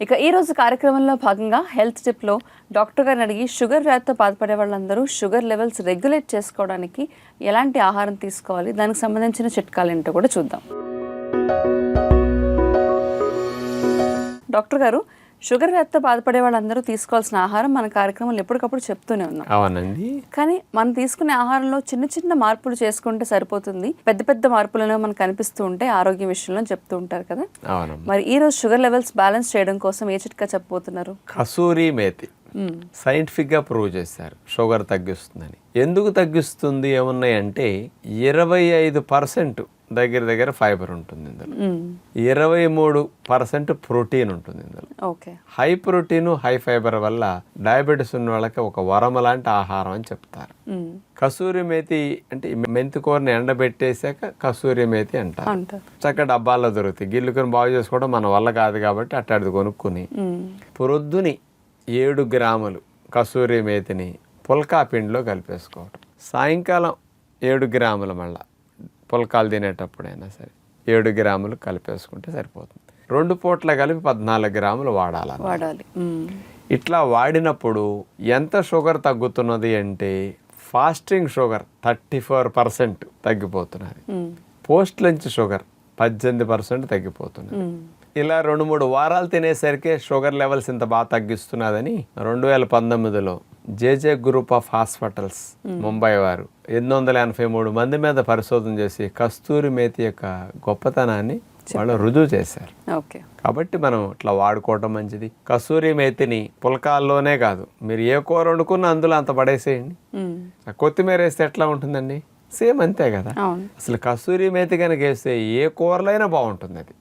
ఇక ఈ రోజు కార్యక్రమంలో భాగంగా హెల్త్ టిప్లో డాక్టర్ గారిని అడిగి షుగర్ వ్యాధితో బాధపడే వాళ్ళందరూ షుగర్ లెవెల్స్ రెగ్యులేట్ చేసుకోవడానికి ఎలాంటి ఆహారం తీసుకోవాలి దానికి సంబంధించిన చిట్కాలు ఏంటో కూడా చూద్దాం. డాక్టర్ గారు షుగర్ వ్యాధితో బాధపడే వాళ్ళందరూ తీసుకోవాల్సిన ఆహారం మన కార్యక్రమంలో ఎప్పటికప్పుడు చెప్తూనే ఉన్నాం. అవునండి. కానీ మనం తీసుకునే ఆహారంలో చిన్న చిన్న మార్పులు చేసుకుంటే సరిపోతుంది. పెద్ద పెద్ద మార్పులను మనకు కనిపిస్తూ ఉంటే ఆరోగ్య విషయంలో చెప్తూ ఉంటారు కదా. మరి ఈ రోజు షుగర్ లెవెల్స్ బ్యాలెన్స్ చేయడం కోసం ఏ చిట్కా చెప్పబోతున్నారు? కసూరి మేతి. సైంటిఫిక్గా ప్రూవ్ చేశారు. షుగర్ తగ్గిస్తుందని. ఎందుకు తగ్గిస్తుంది? ఏమున్నాయంటే ఇరవై ఐదు పర్సెంట్ దగ్గర దగ్గర ఫైబర్ ఉంటుంది ఇందులో. ఇరవై మూడు పర్సెంట్ ప్రోటీన్ ఉంటుంది ఇందులో. హై ప్రోటీన్ హై ఫైబర్ వల్ల డయాబెటీస్ ఉన్న వాళ్ళకి ఒక వరం లాంటి ఆహారం అని చెప్తారు. కసూరి మేతి అంటే ఈ మెంతి కూరని ఎండబెట్టేశాక కసూరి మేతి అంటారు. చక్క డబ్బాల్లో దొరుకుతాయి. గిల్లుకొని బాగు చేసుకోవడం మన వల్ల కాదు కాబట్టి అట్టాడిది కొనుక్కుని. ప్రొద్దుని ఏడు గ్రాములు కసూరి మేతిని పుల్కా పిండిలో కలిపేసుకోవటం సాయంకాలం ఏడు గ్రాములు మళ్ళా పుల్కాలు తినేటప్పుడైనా సరే ఏడు గ్రాములు కలిపేసుకుంటే సరిపోతుంది. రెండు పూట్ల కలిపి పద్నాలుగు గ్రాములు వాడాలి వాడాలి. ఇట్లా వాడినప్పుడు ఎంత షుగర్ తగ్గుతున్నది అంటే fasting sugar thirty four percent తగ్గిపోతున్నది. పోస్ట్ లంచ్ షుగర్ పద్దెనిమిది పర్సెంట్ తగ్గిపోతున్నది. ఇలా రెండు మూడు వారాలు తినేసరికి షుగర్ లెవెల్స్ ఇంత బాగా తగ్గిస్తున్నదని రెండు వేల పంతొమ్మిదిలో JJ group of hospitals Mumbai వారు ఎనిమిది వందల ఎనభై మూడు మంది మీద పరిశోధన చేసి కస్తూరి మేతి యొక్క గొప్పతనాన్ని వాళ్ళు రుజువు చేశారు. ఓకే. కాబట్టి మనం ఇట్లా వాడుకోవటం మంచిది. కస్తూరి మేతిని పుల్కాల్లోనే కాదు. మీరు ఏ కూర వండుకున్నా అందులో అంత పడేసేయండి. కొత్తిమీర వేస్తే ఎట్లా ఉంటుందండి? సేమ్ అంతే కదా. అసలు కస్తూరి మేతి కనుక వేస్తే ఏ కూరలైనా బాగుంటుంది అది.